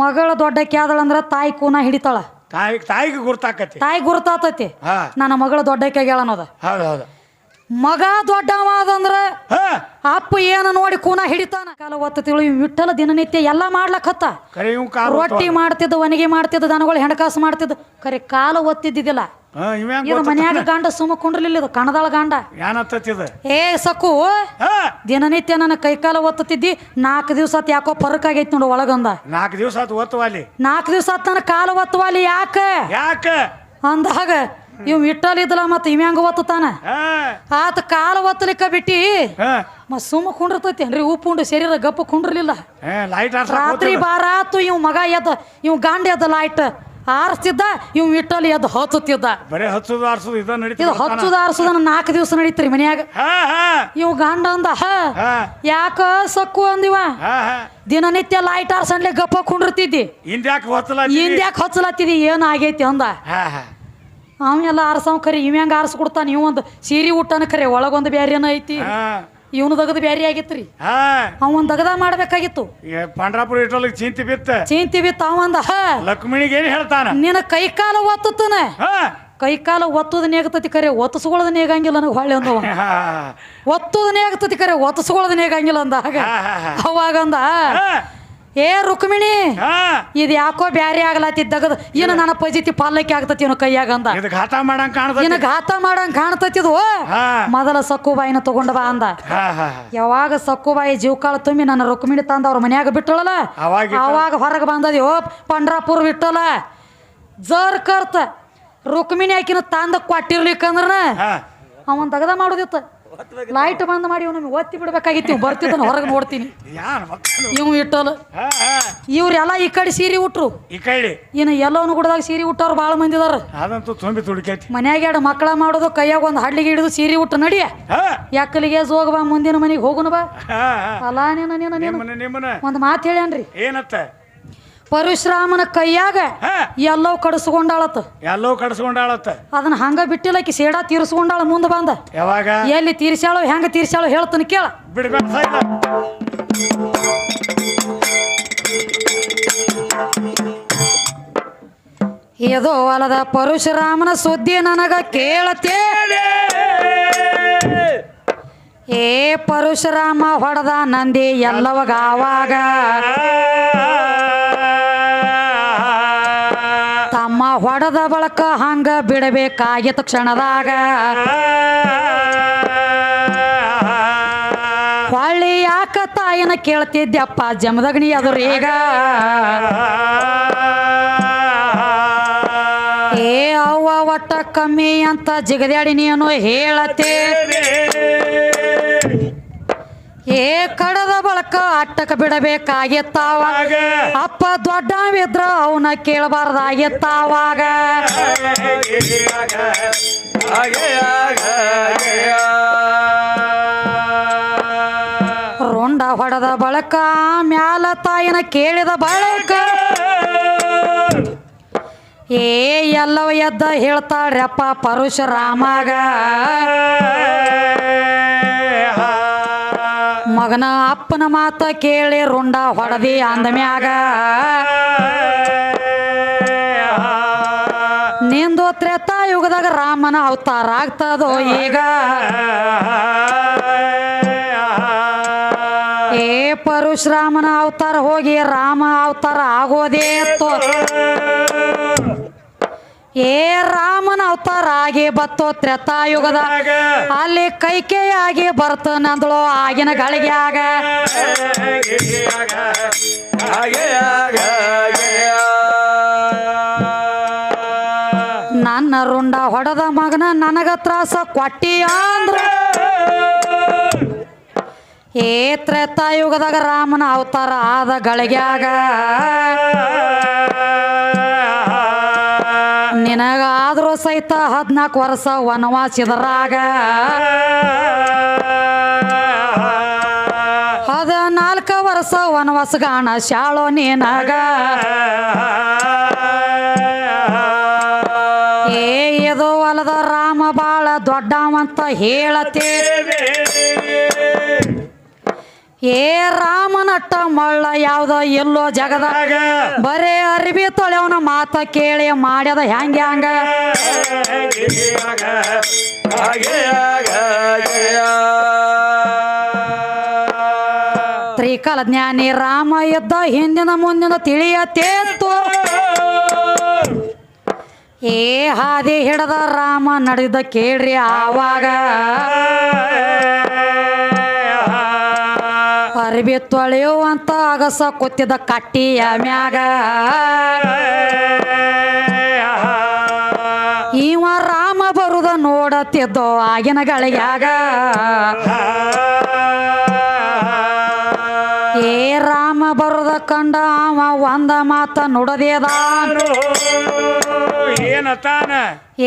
ಮಗಳ ದೊಡ್ಡಕ್ಕೆ ಆದಳಂದ್ರ ತಾಯಿ ಕೂನ ಹಿಡಿತಾಳ. ತಾಯಿ ತಾಯಿಗೆ ಗುರ್ತಾಕತಿ. ತಾಯಿ ಗುರ್ತಾತತಿ. ಹಾ. ನನ್ನ ಮಗಳ ದೊಡ್ಡ ಹೌದು ಹೌದು. ಮಗ ದೊಡ್ಡವ ಆದಂದ್ರ ಹಾ. ಅಪ್ಪ ಏನು ನೋಡಿ ಕೂನ ಹಿಡಿತಾನ? ಕಾಲ ಒತ್ತ ತಿಳಿ ವಿಠಲ ದಿನನಿತ್ಯ ಎಲ್ಲ ಮಾಡ್ಲಕತ್ತ. ಕರೆ ಇವ್ ಕಾಲು ರೊಟ್ಟಿ ಮಾಡ್ತಿದ್ದ ಒಣಗಿ ಮಾಡ್ತಿದ್ದ ದನಗಳು ಹೆಣಕಾಸು ಮಾಡ್ತಿದ್ದ. ಕರೆ ಕಾಲ ಒತ್ತಿದ್ದಿದ್ದಿಲ್ಲ ಇದು ಮನ್ಯಾಗ ಗಂಡ ಸುಮ್ಮ ಕುಂಡ್ರಲಿಲ್ಲ ಇದು ಕಣದಾಳ ಗಂಡ. ಏನತ್ತದ ಏ ಸಕ್ಕು ದಿನನಿತ್ಯ ನನ್ನ ಕೈಕಾಲ ಒತ್ತತಿದ್ದಿ ನಾಲ್ಕು ದಿವಸ ಆತ್ ಯಾಕೋ ಪರಕ್ ಆಗೈತಿ ನೋಡು ಒಳಗೊಂದ. ನಾಲ್ಕು ದಿವಸ ಆತು ನಾಲ್ಕು ದಿವಸ ಆತ್ ನನ್ನ ಕಾಲ ಒತ್ತುವಲ್ಲಿ ಯಾಕ? ಯಾಕ? ಅಂದಾಗ ಇವ್ ಇಟ್ಟಲ್ ಇದ್ದಲ್ಲ ಮತ್ತೆ ಇವ್ ಹೆಂಗ ಒತ್ತುತ್ತಾನ? ಹಾ. ಆತ ಕಾಲ ಒತ್ತಲಿಕ್ಕ ಬಿಟ್ಟಿ ಮತ್ ಸುಮ್ಮ ಕುಂಡಿರ್ತೈತಿ ಏನ್ರಿ ಉಪ್ಪುಂಡು ಶರೀರ ಗಪ್ಪ ಕುಂಡ್ರಲಿಲ್ಲ. ರಾತ್ರಿ ಬಾರಾತು ಇವ್ ಮಗ ಎದ್ದ ಇವ್ ಗಂಡ ಎದ್ದ ಲೈಟ್ ಆರಿಸ್ತಿದ್ದ ಇವ್ ಇಟ್ಟಲ್ಲಿ ಎದ್ದು ಹಚ್ಚುತ್ತಿದ್ದ. ಬರೇ ಹಚ್ಚುದು ಆರ್ಸುದು ಇದ ಇದು ಹಚ್ಚುದ ಆರಿಸುದ ನಾಲ್ಕು ದಿವಸ ನಡೀತ್ರಿ ಮನ್ಯಾಗ. ಇವ್ ಗಂಡ ಅಂದ ಹ ಯಾಕ ಸಕ್ಕು ಅಂದಿವ? ದಿನನಿತ್ಯ ಲೈಟ್ ಆರ್ಸಂಡ್ಲೆ ಗಪ್ಪ ಕುಂಡಿರ್ತಿದ್ದಿ. ಹಿಂದ್ಯಾಕ್ ಹೊತ್ತಲ ಹಿಂದ್ಯಾಕೆ ಹಚ್ಚಲತ್ತಿದಿ ಏನ್ ಆಗೈತಿ ಅಂದ. ಅವೆಲ್ಲ ಆರ್ಸವ್ ಖರೆ ಇವ್ ಹೆಂಗ ಆರಿಸ್ಕೊಡ್ತಾನ ಇವ್ ಒಂದು ಸೀರೆ ಊಟನ ಖರೆ ಒಳಗೊಂದು ಬ್ಯಾರೇನ ಐತಿ. ಇವನು ದಗದ ಬ್ಯಾರಿ ಆಗಿತ್ರಿ. ಹಾ. ಅವನ್ ದಗದ ಮಾಡ್ಬೇಕಾಗಿತ್ತು. ಪಂಡ್ರಾಪುರ ಇಟ್ರಲ್ಲಿ ಚಿಂತಿ ಬಿತ್ತ. ಚಿಂತಿ ಬಿತ್ತ ಅವಂದ ಹ ಲಕ್ಷ್ಮಣಿಗೆ ಏನ್ ಹೇಳ್ತಾನ? ನಿನ್ನ ಕೈ ಕಾಲ ಒತ್ತುತ್ತಾನ. ಹಾ. ಕೈ ಕಾಲ ಒತ್ತುದ ನೇಗತತಿ ಕರೆ ಒತ್ತಸ್ಕೊಳ್ಳೋದು ನೇಗಂಗಿಲ್ಲ ನನಗೆ ಹೊಳ್ಳೆ ಅಂದವ. ಹಾ ಒತ್ತುದ ನೇಗತತಿ ಕರೆ ಒತ್ತಸ್ಕೊಳ್ಳೋದು ನೇಗಂಗಿಲ್ಲ ಅಂದ. ಆಗ ಹಾ, ಹಾ, ಹಾ. ಅವಾಗಂದ ಏ ರುಕ್ಮಿಣಿ ಹಾ. ಇದು ಯಾಕೋ ಬ್ಯಾರೆ ಆಗ್ಲತ್ತಿದ್ದಗದ ಇನ್ನು ನನ್ನ ಪಜಿತಿ ಪಾಲಕ್ಕೆ ಆಗ್ತತಿ ಏನೋ ಕೈಯಾಗ ಅಂದ. ಇದು ಘಾತ ಮಾಡಂಗ್ ಇನ್ನು ಘಾತ ಮಾಡಂಗ್ ಹಾ. ಮೊದಲ ಸಕ್ಕುಬಾಯಿನ ತಗೊಂಡ ಬಾ ಅಂದ. ಹಾ ಹಾ ಯಾವಾಗ ಸಕ್ಕುಬಾಯಿ ಜೀವಕಾಳ ತುಂಬಿ ನನ್ನ ರುಕ್ಮಿಣಿ ತಂದ ಅವ್ರ ಮನ್ಯಾಗ ಬಿಟ್ಟಳಲ್ಲ ಅವಾಗ ಇಟ್ಟ- ಅವಾಗ ಹೊರಗೆ ಬಂದದಿ ಓ ಪಂಡ್ರಾಪುರ್ ಬಿಟ್ಟಲ್ಲ ಜರ್ ಕರ್ತ. ರುಕ್ಮಿಣಿ ಆಕಿನ ತಂದ ಕೊಟ್ಟಿರ್ಲಿಕ್ಕಂದ್ರ ಹಾ. ಅವನ್ ತಗದ ಮಾಡೋದಿತ್ತ. ಲೈಟ್ ಬಂದ್ ಮಾಡಿ ಅವ್ನು ಒತ್ತಿ ಬಿಡ್ಬೇಕಾಗಿತ್ತು. ಇವ್ ಬರ್ತಿದ್ದನ ಹೊರಗೆ ನೋಡ್ತೀನಿ. ಮಕ್ಕಳು? ಇವ್ ಇಟ್ಟಲು. ಹಾ ಹಾ. ಇವ್ರೆಲ್ಲ ಈ ಕಡೆ ಸೀರೆ ಉಟ್ರು. ಈ ಕೈಲಿ? ಇನ್ನು ಎಲ್ಲವನು ಗುಡ್ದಾಗ ಸೀರೆ ಉಟ್ಟವ್ರು ಭಾಳ ಮಂದಿ ಅದಾರ. ಅದಂತೂ ತುಂಬಿ ತುಡುಕೈತಿ. ಮನ್ಯಾಗ ಎರಡು ಮಕ್ಕಳ ಮಾಡೋದು ಕೈಯಾಗ ಒಂದು ಹಡ್ಲಿಗೆ ಹಿಡಿದು ಸೀರೆ ಉಟ್ಟು ನಡಿ. ಹಾ. ಯಾಕಲಿಗೆ ಜೋಗ ಬಾ ಮುಂದಿನ ಮನೆಗೆ ಹೋಗುನು ಬಾ. ಹಾ ಹಾ. ಅಲ್ಲ ನೀನು ಒಂದು ಮಾತು ಹೇಳ್ಯಾನ್ರಿ. ಏನತ್ತ? ಪರಶುರಾಮನ ಕೈಯಾಗ ಎಲ್ಲೋ ಕಡಿಸ್ಕೊಂಡಾಳತ್ತ. ಎಲ್ಲೋ ಕಡಿಸ್ಕೊಂಡಾಳತ್ತ. ಅದನ್ನ ಹಂಗ ಬಿಟ್ಟಿಲ್ಲ ಕಿ ಸೇಡಾ ತೀರಿಸ್ಕೊಂಡಾಳ ಮುಂದೆ ಬಂದ. ಯಾವಾಗ? ಎಲ್ಲಿ ತೀರ್ಸ್ಯಾಳೋ ಹೆಂಗ ತೀರ್ಸ್ಯಾಳೋ ಹೇಳ್ತಾನೆ ಕೇಳ. ಬಿಡ್ಬೇಡ ಏದೋ ಹೊಲದ ಪರಶುರಾಮನ ಸುದ್ದಿ ನನಗ ಕೇಳತ್ತೆ. ಏ ಪರಶುರಾಮ ಹೊಡೆದ ನಂದಿ ಎಲ್ಲವಾಗ ಆವಾಗ ತಮ್ಮ ಹೊಡೆದ ಬಳಕ ಹಂಗ ಬಿಡಬೇಕಾಗಿತ್ತು ಕ್ಷಣದಾಗ. ಹೊಳ್ಳಿ ಯಾಕ ತಾಯಿನ ಕೇಳ್ತಿದ್ಯಪ್ಪ ಜಮದಗ್ನಿ ಈಗ. ಏ ಅವ್ವ, ಒಟ್ಟ ಕಮ್ಮಿ ಅಂತ ಜಿಗದ್ಯಾಡಿ ನೀನು ಹೇಳತ್ತೆ ಏ ಕಡದ ಬಳಕ ಅಟ್ಟಕ ಬಿಡಬೇಕಾಗಿತ್ತಾವ? ಅಪ್ಪ ದೊಡ್ಡವಿದ್ರ ಅವನ ಕೇಳಬಾರ್ದಾಗಿತ್ತಾವಾಗ ರೊಂಡ ಹೊಡೆದ ಬಳಕ ಮ್ಯಾಲ ತಾಯಿನ ಕೇಳಿದ ಬಳಕ? ಏ ಎಲ್ಲವ ಎದ್ದ ಹೇಳ್ತಾಳ್ರಪ್ಪ ಪರಶುರಾಮಗ? ಮಗನ ಅಪ್ಪನ ಮಾತ ಕೇಳಿ ರುಂಡ ಹೊಡೆದಿ ಅಂದಮ್ಯಾಗ ನಿಂದು ತ್ರೇತಾಯುಗದಾಗ ರಾಮನ ಅವತಾರ ಆಗ್ತದೋ ಈಗ? ಏ ಪರಶುರಾಮನ ಅವತಾರ ಹೋಗಿ ರಾಮ ಅವತಾರ ಆಗೋದೇ ತೋ ಏ ರಾಮನ ಅವತಾರ ಆಗಿ ಬತ್ತೋ ತ್ರೇತಾಯುಗದ. ಅಲ್ಲಿ ಕೈಕೇಯಾಗಿ ಬರ್ತನಂದಳು ಆಗಿನ ಗಳಿಗ್ಯಾಗ ನನ್ನ ರುಂಡ ಹೊಡೆದ ಮಗನ ನನಗ ತ್ರಾಸ ಕೊಟ್ಟಿ ಅಂದ್ರ. ಏ ತ್ರೇತಾಯುಗದಾಗ ರಾಮನ ಅವತಾರ ಆದ ಗಳಿಗ್ಯಾಗ ನಿನಗಾದ್ರೂ ಸಹಿತ ಹದ್ನಾಲ್ಕು ವರ್ಷ ವನವಾಸಿದರಾಗ ಅದ ವರ್ಷ ವರ್ಷ ವನವಾಸಗಾಣ ಶಾಳೋ ನೀನಾಗ. ಏ, ಇದು ಹೊಲದ ರಾಮ ಬಾಳ ದೊಡ್ಡವಂತ ಹೇಳತೆ. ಏ ರಾಮನಟ್ಟ ಮಳ್ಳ ಯಾವ್ದ ಎಲ್ಲೋ ಜಗದ ಬರೇ ಅರ್ಬಿ ತೊಳೆವನ ಮಾತ ಕೇಳಿ ಮಾಡ್ಯದ ಹ್ಯಾಂಗ ಹ್ಯಾಂಗ ತ್ರಿಕಾಲ ಜ್ಞಾನಿ ರಾಮ ಎದ್ದ ಹಿಂದಿನ ಮುಂದಿನ ತಿಳಿಯತೇತ್ತು ಏ ಹಾದಿ ಹಿಡದ ರಾಮ ನಡೆದ ಕೇಳ್ರಿ ಆವಾಗ. ಅರ್ಬಿ ತೊಳೆಯುವಂತ ಅಗಸ ಕೊತ್ತಿದ ಕಟ್ಟಿಯ ಮ್ಯಾಗ. ಇವ ರಾಮ ಬರುದ ನೋಡತ್ತಿದ್ದೋ ಆಗಿನ ಗಳಿಗ್ಯಾಗ ಕಂಡ ಅವ ಒಂದ ಮಾತ ನುಡದೇದ. ಏನತಾನ?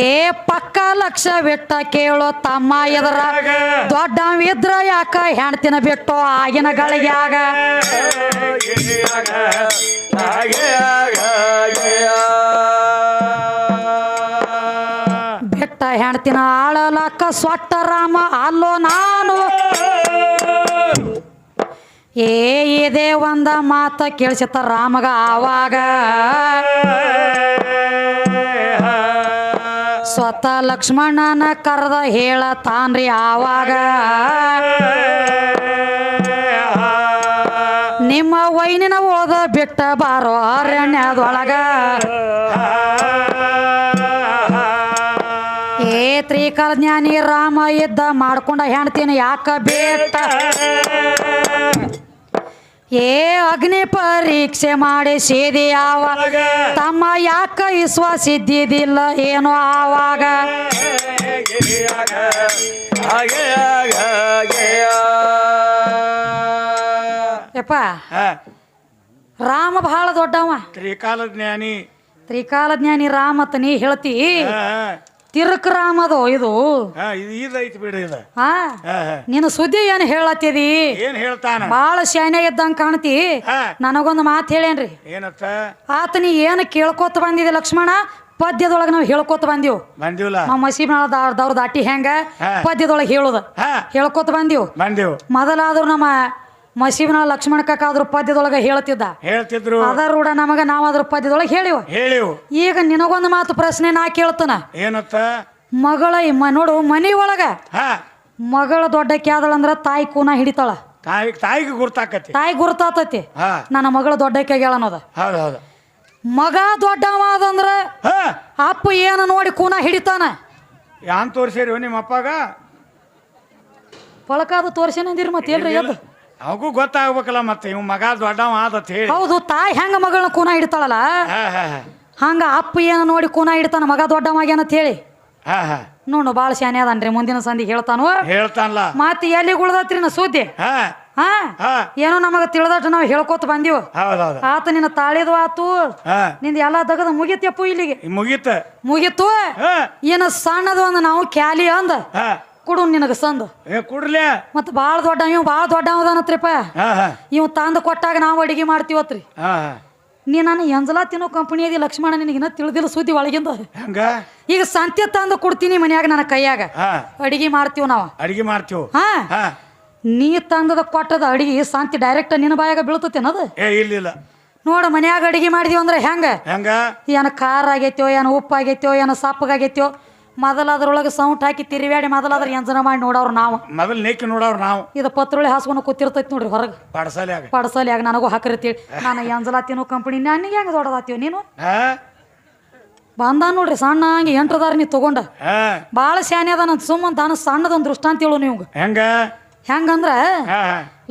ಏ ಪಕ್ಕ ಲಕ್ಷ ಬಿಟ್ಟ ಕೇಳೋ ತಮ್ಮ ಎದ್ರ. ದೊಡ್ಡ ಇದ್ರ ಯಾಕ ಹೆಣ್ತಿನ ಬಿಟ್ಟು ಆಗಿನ ಗಳಿಗ್ಯಾಗ ಬಿಟ್ಟ ಹೆಣ್ತಿನ ಆಳಲಕ್ಕ ಸ್ವಟ್ಟ ರಾಮ ಅಲ್ಲೋ ನಾನು. ಏ ಇದೇ ಒಂದ ಮಾತ ಕೇಳಿಸತ್ತ ರಾಮಗ ಆವಾಗ. ಸ್ವತಃ ಲಕ್ಷ್ಮಣನ ಕರೆದ ಹೇಳ ತಾನ್ರಿ ಆವಾಗ. ನಿಮ್ಮ ವೈನಿನ ಓದ ಬಿಟ್ಟ ಬಾರೋ ಅರಣ್ಯದೊಳಗ. ಏ ತ್ರಿಕಾಲ ಜ್ಞಾನಿ ರಾಮ ಇದ್ದ ಮಾಡ್ಕೊಂಡ ಹೆಣ್ತೀನಿ ಯಾಕ ಬೇಟ. ಏ ಅಗ್ನಿ ಪರೀಕ್ಷೆ ಮಾಡಿ ಸೇದಿ ಯಾವ ತಮ್ಮ ಯಾಕ ವಿಶ್ವಾಸ ಇದ್ದಿದ್ದಿಲ್ಲ ಏನೋ ಆವಾಗ? ಯಪ್ಪ ರಾಮ ಬಹಳ ದೊಡ್ಡವ. ತ್ರಿಕಾಲ ಜ್ಞಾನಿ. ತ್ರಿಕಾಲ ಜ್ಞಾನಿ ರಾಮ ಅಂತ ನೀ ಹೇಳ್ತಿ. ತಿರುಕ್ ರಾಮದು ಇದು? ಹಾ, ಇದು ಇದೈತಿ ಇದು. ಹಾ? ಹಾ, ಹಾ. ನೀನು ಸುದ್ದಿ ಏನು ಹೇಳತ್ತಿದಿ? ಏನ್ ಹೇಳ್ತಾನ? ಬಾಳ ಶಾನೆ ಇದ್ದಂಗ ಕಾಣ್ತಿ. ಹಾ. ನನಗೊಂದು ಮಾತು ಹೇಳೇನ್ರಿ. ಏನತ್ತ? ಆತ ನೀ ಏನು ಕೇಳ್ಕೊತ ಬಂದಿದೆ ಲಕ್ಷ್ಮಣ? ಪದ್ಯದೊಳಗೆ ನಾವು ಹೇಳ್ಕೊತ ಬಂದಿವ್. ಬಂದಿವಲ್ಲ ನಾವು ದವ್ರ ದಾಟಿ ಹೆಂಗ? ಹಾ. ಪದ್ಯದೊಳಗೆ ಹೇಳುದ. ಹಾ. ಹೇಳ್ಕೊತ ಬಂದಿವ್. ಬಂದೆವು. ಮೊದಲಾದ್ರೂ ನಮ್ಮ ಮಸೀಬ್ನಾಳ ಲಕ್ಷ್ಮಣ ಕಕ್ಕಾದ್ರು ಪದ್ಯದೊಳಗೆ ಹೇಳ್ತಿದ್ದ. ಹೇಳ್ತಿದ್ರು. ಅದ ರೂಢ ನಮಗ ನಾವು ಅದ್ರ ಪದ್ಯದೊಳಗೆ ಹೇಳಿವ. ಹೇಳಿವು. ಈಗ ನಿನಗೊಂದು ಮಾತು ಪ್ರಶ್ನೆ ನಾ ಕೇಳ್ತಾನ. ಏನತ್ತ? ಮಗಳ ಈ ಮ ನೋಡು ಮನಿ ಒಳಗ ಹಾ. ಮಗಳ ದೊಡ್ಡಕ್ಕೆ ಆದಳಂದ್ರ ತಾಯಿ ಕೂನ ಹಿಡಿತಾಳ. ತಾಯಿ ತಾಯಿಗೆ ಗುರ್ತಾಕತಿ. ತಾಯಿ ಗುರ್ತಾತತಿ. ಹಾ. ನನ್ನ ಮಗಳ ದೊಡ್ಡಕ್ಕೆ ಅನ್ನೋದ. ಹೌದು ಹೌದು. ಮಗ ದೊಡ್ಡವ ಆದಂದ್ರ ಹಾ. ಅಪ್ಪ ಏನು ನೋಡಿ ಕೂನ ಹಿಡಿತಾನ. ಯಾನ್ ತೋರ್ಸಿರಿ ನಿಮ್ಮ ಅಪ್ಪಾಗ? ಪಳಕಾದ ತೋರ್ಸೇನಂದಿರಿ ಮತ್ತೆ ಏನ್ರಿ ಎದ್ದು ಅವಗೂ ಗೊತ್ತಾಗ್ಬೇಕಲ್ಲ ಮತ್ತೆ ಇವ್ ಮಗ ದೊಡ್ಡವ ಆದತ್ ಹೇಳಿ. ಹೌದು ತಾಯಿ ಹೆಂಗ ಮಗಳನ್ನ ಕೂನ ಇಡ್ತಾಳಲ್ಲ ಹಾ ಹಾ ಹಾ. ಹಂಗ ಅಪ್ಪ ಏನ ನೋಡಿ ಕೂನ ಇಡ್ತಾನ ಮಗ ದೊಡ್ಡವಾಗ್ಯಾನಂತ ಹೇಳಿ? ಹಾ ಹಾ. ನೋಡು ಬಾಳ ಶಾನೆ ಅದನ್ರಿ ಮುಂದಿನ ಸಂದಿಗೆ ಹೇಳ್ತಾನು. ಹೇಳ್ತಾನಲ್ಲ. ಮತ್ತೆ ಎಲ್ಲಿ ಉಳ್ದತ್ರಿ ನಾ ಸುದ್ದಿ? ಹಾ. ಹಾ? ಹಾ. ಏನೋ ನಮಗೆ ತಿಳಿದಟ್ಟು ನಾವು ಹೇಳ್ಕೊತ ಬಂದೀವು. ಹೌದೌದು. ಆತ ನಿನ್ನ ತಾಳಿದು ಆತು. ಹಾ. ನಿಂದ ಎಲ್ಲಾ ದಗದ ಮುಗಿತಪ್ಪು ಇಲ್ಲಿಗೆ. ಮುಗಿತ. ಮುಗೀತ? ಹಾ. ಏನು ಸಣ್ಣದು ಅಂದ ನಾವು ಕ್ಯಾಲಿ ಅಂದ. ಹಾ. ಕೊಡು ನಿನಗೆ ಸಂದು. ಏ ಕುಡ್ಲೆ ಮತ್ತೆ ಭಾಳ ದೊಡ್ಡ ಇವ್ ಬಾಳ ದೊಡ್ಡ ಅವದಾನತ್ರಿಪ್ಪ ಹಾ ಹಾ. ಇವ್ ತಂದು ಕೊಟ್ಟಾಗ ನಾವು ಅಡಿಗೆ ಮಾಡ್ತೀವತ್ರಿ. ಹಾ ಹಾ. ನೀ ನಾನು ಎಂಜಲ ತಿನ್ನೋ ಕಂಪನಿ ಅದಿ ಲಕ್ಷ್ಮಣ ನಿನಗೆ ಇನ್ನ ತಿಳಿದಿಲ್ಲ ಸುದ್ದಿ ಒಳಗಿಂದ. ಹಂಗ? ಈಗ ಸಂತೆ ತಂದು ಕೊಡ್ತೀನಿ ಮನ್ಯಾಗ ನನ್ನ ಕೈಯಾಗ. ಹಾ. ಅಡಿಗೆ ಮಾಡ್ತೀವಿ ನಾವು. ಅಡಿಗೆ ಮಾಡ್ತೀವಿ. ಹಾ. ಹಾ. ನೀ ತಂದದ ಕೊಟ್ಟದ ಅಡಿಗೆ ಸಂತಿ ಡೈರೆಕ್ಟ್ ನಿನ್ನ ಬಾಯಾಗ ಬೀಳ್ತತೇನದು ಏ ಇಲ್ಲಿಲ್ಲ ನೋಡು ಮನ್ಯಾಗ ಅಡಿಗೆ ಮಾಡಿದೀವಿ ಅಂದ್ರೆ ಹೆಂಗ? ಹೆಂಗ? ಏನು ಖಾರ ಆಗೈತೋ ಏನು ಉಪ್ಪು ಆಗೈತೋ ಏನು ಸಪ್ಪಗಾಗೈತೋ ಮೊದಲ ಅದ್ರೊಳಗೆ ಸೌಂಟ್ ಹಾಕಿ ಮೊದಲ ಮೊದಲಾದ್ರೆ ಎಂಜನ ಮಾಡಿ ನೋಡೋರು ನಾವು. ಮೊದಲು ನೇಕಿ ನೋಡೋರು ನಾವು. ಇದು ಪತ್ರೊಳಿ ಹಾಸ್ಕೊಂಡು ಕೂತಿರ್ತೈತಿ ನೋಡ್ರಿ ಹೊರಗೆ. ಪಡಸಲ್ಯಾಗ ಪಡಸಲಿಯಾಗ ನನಗೂ ಹಾಕಿರ್ತೀವಿ ನಾನು ಎಂಜಲ ತಿನ್ನೋ ಕಂಪನಿ ನನಗೆ ಹೆಂಗೆ ದೊಡ್ಡದಾತೀವಿ ನೀನು? ಬಂದ ನೋಡ್ರಿ ಸಣ್ಣ ಹಂಗೆ ಎಂಟ್ರದಾರ ನೀ ತಗೊಂಡ. ಭಾಳ ಶಾನೆ ಅದ ನನ್ನ ಸುಮ್ಮನೆ ತಾನು ಸಣ್ಣದೊಂದು ದೃಷ್ಟಾಂತ ಹೇಳು ನೀವು ಹೆಂಗ? ಹೆಂಗಂದ್ರ?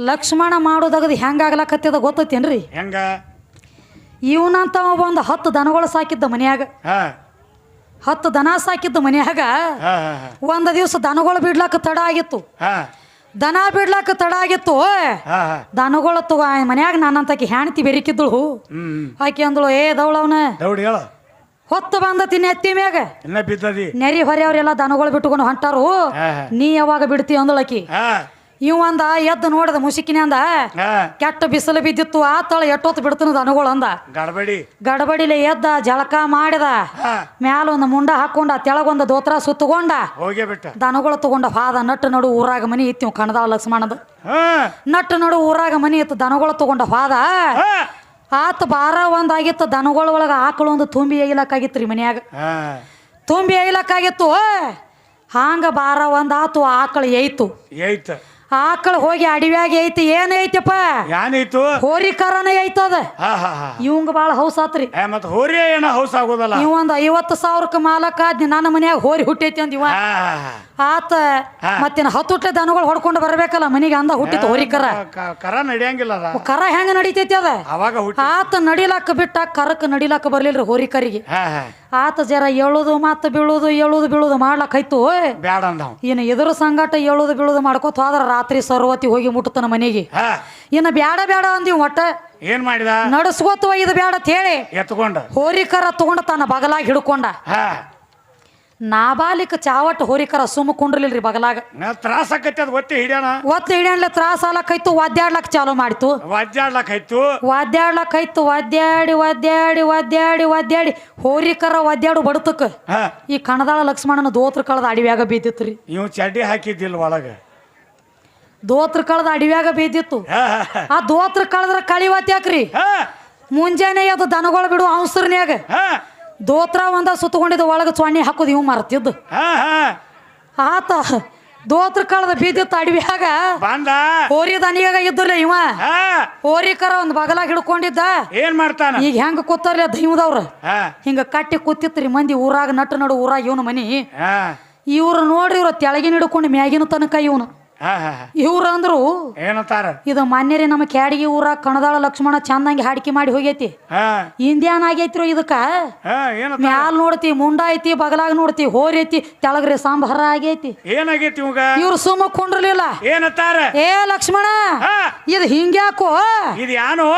ಲಕ್ಷ್ಮಣ ಮಾಡೋದಾಗದು ಹೆಂಗಾಗ್ಲಕತ್ತದ ಗೊತ್ತೈತೇನ್ರಿ? ಹೆಂಗ? ಇವನಂತ ಒಂದು ಹತ್ತು ದನಗಳು ಸಾಕಿದ್ದ ಮನ್ಯಾಗ. ಹತ್ತು ದನ ಸಾಕಿದ್ದು ಮನ್ಯಾಗ. ಒಂದು ದಿವಸ ದನಗಳು ಬಿಡ್ಲಕ್ಕ ತಡ ಆಗಿತ್ತು. ದನ ಬಿಡ್ಲಾಕ ತಡ ಆಗಿತ್ತು. ದನಗಳು ತಗೋ ಮನ್ಯಾಗ ನಾನಂತಕಿ ಹೆಣ್ತಿ ಬೆರಿಕಿದ್ದಳು ಆಕೆ ಅಂದಳು ಏ ದೌಳವನ ಹೊತ್ತು ಬಂದ ತಿನ್ನ ಎತ್ತಿ ಮ್ಯಾಗ. ನೆರಿ ಹೊರೆಯವ್ರೆಲ್ಲ ದನಗಳು ಬಿಟ್ಕೊಂಡು ಹೊಂಟಾರು. ನೀ ಯಾವಾಗ ಬಿಡ್ತಿ ಅಂದಳಕಿ ಇವ ಅಂದ ಎದ್ದು ನೋಡಿದ ಮುಸುಕಿನ ಅಂದ ಕೆಟ್ಟ ಬಿಸಿಲು ಬಿದ್ದಿತ್ತು ಆ ತಳ ಎಟ್ಟೊತ್ತು ಬಿಡ್ತನದ ಅನುಗಳು ಅಂದ. ಗಡಬಡಿ. ಗಡಬಡಿಲೆ ಎದ್ದ ಜಳಕ ಮಾಡಿದ. ಮ್ಯಾಲ ಒಂದು ಮುಂಡ ಹಾಕೊಂಡ ತೆಳಗೊಂದ ದೋತ್ರ ಬಿಟ್ಟ. ದನಗಳು ತಗೊಂಡ ಹಾದ ನಟ್ಟು ನಡು ಊರಾಗ ಮನಿ ಇತ್ತು ಕಣದ ಲಕ್ಷ್ಮಣದ. ನಟ್ಟು ನಡು ಊರಾಗ ಮನಿ ಇತ್ತು ದನಗಳು ತಗೊಂಡ ಹಾದ ಆತ ಬಾರ ಒಂದಾಗಿತ್ತು ದನಗಳ ಒಳಗೆ ಆಕಳು ಒಂದು ತುಂಬಿ ಏಗಿಲಕ್ಕಾಗಿತ್ತು ರೀ ಮನ್ಯಾಗ. ತುಂಬಿ ಏಗಿಲಕ್ಕಾಗಿತ್ತು ಹಾಂಗ ಬಾರ ಒಂದ್ ಆತು ಆಕಳು ಏಯ್ತು. ಏಯ್ತ. ಆಕಳು ಹೋಗಿ ಅಡವ್ಯಾಗ ಐತಿ ಏನ್ ಏನೈತು ಹೋರಿ ಕರನ ಐತದ. ಇವಂಗ ಬಾಳ ಹೌಸ್ ಆತ್ರಿ. ಏ ಮತ್ ಹೋರಿ ಏನೋ ಹೌಸ್ ಆಗೋದಲ್ಲ? ಇವೊಂದ್ ಐವತ್ತು ಸಾವಿರಕ್ಕೆ ಮಾಲಕ್ಕ ಆದ್ನಿ ನನ್ನ ಮನ್ಯಾಗ ಹೋರಿ ಹುಟ್ಟೈತಿ ಅಂದ ಇವ. ಹಾ ಹಾ ಹಾ. ಆತ ಮತ್ತೇನು ಹತ್ತುಟ್ಲೆ ದನಗಳು ಹೊಡ್ಕೊಂಡು ಬರಬೇಕಲ್ಲ ಮನಿಗೆ ಅಂದ ಹುಟ್ಟಿತ್ತು ಹೋರಿ ಕರ ನಡಿಯಂಗಿಲ್ಲ ಕರ ಹೆಂಗ ನಡಿತೈತಿ ಅದ? ಅವಾಗ ಆತ ನಡಿಲಾಕ ಬಿಟ್ಟ ಕರಕ್ ನಡಿಲಾಕ ಬರ್ಲಿಲ್ರಿ ಹೋರಿ ಕರಿಗೆ ಹಾ ಹಾ. ಆತ ಜರ ಏಳುದು ಮತ್ತ ಬೀಳುದು ಏಳುದು ಬೀಳುದು ಮಾಡ್ಲಕ್ಕಾಯ್ತು ಐತು ಅಂದವ್. ಇನ್ನು ಎದುರು ಸಂಗಾಟ ಏಳುದು ಬೀಳುದು ಮಾಡ್ಕೋತ ಹೋದ್ರ ರಾತ್ರಿ ಸರ್ವತಿ ಹೋಗಿ ಮುಟ್ಟತನ ಮನೆಗೆ. ಇನ್ನು ಬ್ಯಾಡ ಬ್ಯಾಡ ಅಂದಿವ್ ಒಟ್ಟ. ಏನ್ ಮಾಡಿದ? ನಡ್ಸ್ಕೋತ ಇದು ಬ್ಯಾಡ ಅಂತ ಹೇಳಿ. ಎತ್ಕೊಂಡ. ಹೋರಿಕರ ತಗೊಂಡ ತನ್ನ ಬಗಲಾಗಿ ಹಿಡ್ಕೊಂಡ. ನಾಬಾಲಿಕ ಚಾವಟ್ ಹೋರಿಕರ ಸುಮ್ಮ ಕುಂಡ್ರಲಿಲ್ರಿ ಬಗಲಾಗ. ತ್ರಾಸ ಆಕೈತಿ ಅದ್ ಒತ್ತಿ ಹಿಡ್ಯಾನ. ಒತ್ತು ತ್ರಾಸ ಆಲಕ್ಕೈತು ಒದ್ದಾಡ್ಲಕ್ ಚಾಲು ಮಾಡಿತು. ವಜ್ಜಾಡ್ಲಕ್ ಆಯ್ತು ಒದ್ದಾಡ್ಲಕ್ಕೈತು ಒದ್ದಾಡಿ ಒದ್ದಾಡಿ ಒದ್ದಾಡಿ ಒದ್ದಾಡಿ ಹೋರಿಕರ ಒದ್ದಾಡು ಬಡತಕ್ಕ ಈ ಕಣದಾಳ ಲಕ್ಷ್ಮಣನ ದೋತ್ರ ಕಳದ ಅಡಿವ್ಯಾಗ ಬಿದ್ದಿತ್ರಿ ನೀವು ಚಡ್ಡಿ ಹಾಕಿದ್ದಿಲ್ಲ ಒಳಗ. ದೋತ್ರ ಕಳದ ಅಡಿವ್ಯಾಗ ಬಿದ್ದಿತ್ತು. ಆ ದೋತ್ರ ಕಳದ್ರ ಕಳಿ ಯಾಕ್ರಿ ಮುಂಜಾನೆ ಅದು ದನಗಳು ಬಿಡು ಅವಸರ್ನ್ಯಾಗ. ದೋತ್ರ ಒಂದ ಸುತ್ತಕೊಂಡಿದ್ದು ಒಳಗೆ ಸ್ವಾಣಿ ಹಾಕೋದು ಇವು ಮರ್ತಿದ್ದು. ಹಾ ಹಾ. ಆತ ದೋತ್ರ ಕಳದ ಬಿದ್ದಿತ್ತು ಅಡವಿಯಾಗ ಬಂದ. ಹೋರಿ ದನಿಯಾಗ ಇದ್ರಲ್ಲ ಇವ. ಹಾ. ಹೋರಿಕರ ಒಂದು ಬಗಲಾಗ ಹಿಡ್ಕೊಂಡಿದ್ದ. ಏನ್ ಮಾಡ್ತಾನ? ಈಗ ಹೆಂಗ ಕೂತಾರ್ಲಿ ದೈವದವ್ರ? ಹಾ. ಹಿಂಗ ಕಟ್ಟಿ ಕೂತಿತ್ರಿ ಮಂದಿ ಊರಾಗ ನಟ್ಟು ನಡು ಊರಾಗ ಇವನು ಮನಿ. ಹಾ. ಇವ್ರು ನೋಡ್ರಿ ಇವ್ರ ತೆಳಗಿನ ಹಿಡ್ಕೊಂಡು ಮ್ಯಾಗಿನ ತನಕ ಇವನು. ಇವ್ರು ಅಂದ್ರು ಏನಂತಾರ? ಇದು ಮಾನ್ಯರಿ ನಮ್ಮ ಕ್ಯಾಡಿಗೆ ಊರ ಕಣದಾಳ ಲಕ್ಷ್ಮಣ ಚಂದಂಗೆ ಹಾಡಿಕೆ ಮಾಡಿ ಹೋಗೈತಿ. ಹಾ. ಆಗೈತ್ರೋ ಇದಕ್ಕ? ಮ್ಯಾಲ್ ನೋಡ್ತಿ ಮುಂಡ ಐತಿ ಬಗಲಾಗ ನೋಡ್ತಿ ಹೋರಿ ಐತಿ ತೆಳಗ್ರಿ ಸಾಂಬಾರ ಆಗೈತಿ. ಏನಾಗೈತಿ ಇವಾಗ? ಇವ್ರು ಸುಮ್ಮ ಕುಂಡ್ರಲಿಲ್ಲ. ಏನಂತಾರ? ಏ ಲಕ್ಷ್ಮಣ ಇದು ಹಿಂಗ್ಯಾಕೋ? ಇದು ಯಾನು?